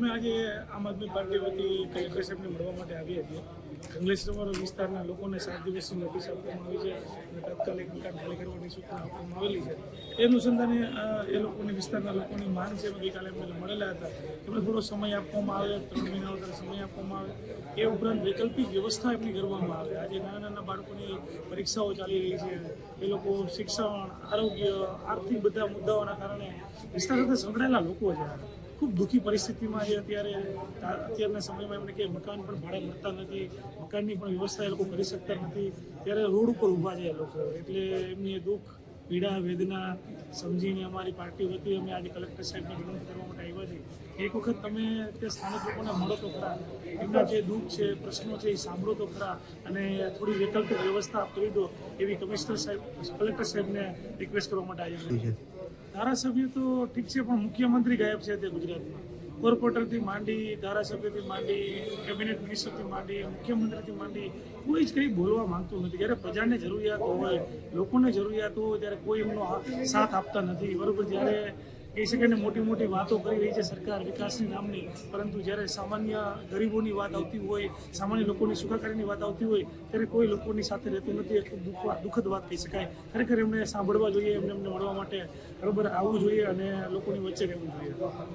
અમે આજે આમ આદમી પાર્ટી વતી કલેક્ટર સાહેબને મળવા માટે આવ્યા છીએ. અંકલેશ્વર વિસ્તારના લોકોને સાત દિવસની નોટિસ આપવામાં આવી છે અને તાત્કાલિક મકાન ખાલી કરવાની સૂચના આપવામાં આવેલી છે. એ અનુસંધાને એ લોકોની, વિસ્તારના લોકોની માંગ છે ગઈકાલે એમને મળેલા હતા. એમને થોડો સમય આપવામાં આવે, ત્રણ મહિના વધારે સમય આપવામાં આવે. એ ઉપરાંત વૈકલ્પિક વ્યવસ્થા એમની કરવામાં આવે. આજે નાના નાના બાળકોની પરીક્ષાઓ ચાલી રહી છે. એ લોકો શિક્ષણ, આરોગ્ય, આર્થિક બધા મુદ્દાઓના કારણે વિસ્તાર સાથે સંકળાયેલા લોકો છે. ખૂબ દુઃખી પરિસ્થિતિમાં છે અત્યારે અત્યારના સમયમાં એમને કે મકાન પણ ભાડે મળતા નથી, મકાનની પણ વ્યવસ્થા એ લોકો કરી શકતા નથી. ત્યારે રોડ ઉપર ઊભા છે એ લોકો. એટલે એમની દુઃખ, પીડા, વેદના સમજીને અમારી પાર્ટી વતી અમે આજે કલેક્ટર સાહેબને વિનંતી કરવા માટે આવ્યા છીએ. એક વખત તમે તે સ્થાનિક લોકોને મળો તો ખરા. એમના જે દુઃખ છે, પ્રશ્નો છે એ સાંભળો તો ખરા અને થોડી વૈકલ્પિક વ્યવસ્થા કરી દો એવી કમિશનર સાહેબ, કલેક્ટર સાહેબને રિક્વેસ્ટ કરવા માટે આજે ધારાસભ્ય તો ઠીક છે, પણ મુખ્યમંત્રી ગાયબ છે તે ગુજરાતમાં. કોર્પોરેટરથી માંડી, ધારાસભ્યથી માંડી, કેબિનેટ મિનિસ્ટરથી માંડી, મુખ્યમંત્રીથી માંડી, કોઈ જ કંઈ બોલવા માંગતું નથી. જ્યારે પ્રજાને જરૂરિયાત હોય, લોકોને જરૂરિયાત હોય, ત્યારે કોઈ એમનો સાથ આપતા નથી. બરોબર, જ્યારે કહી શકાય ને મોટી મોટી વાતો કરી રહી છે સરકાર વિકાસની નામની. પરંતુ જ્યારે સામાન્ય ગરીબોની વાત આવતી હોય, સામાન્ય લોકોની સુખાકારીની વાત આવતી હોય, ત્યારે કોઈ લોકોની સાથે રહેતું નથી. એ દુઃખ દુઃખદ વાત કહી શકાય. ખરેખર એમને સાંભળવા જોઈએ, એમને એમને મળવા માટે બરોબર આવવું જોઈએ અને લોકોની વચ્ચે રહેવું જોઈએ.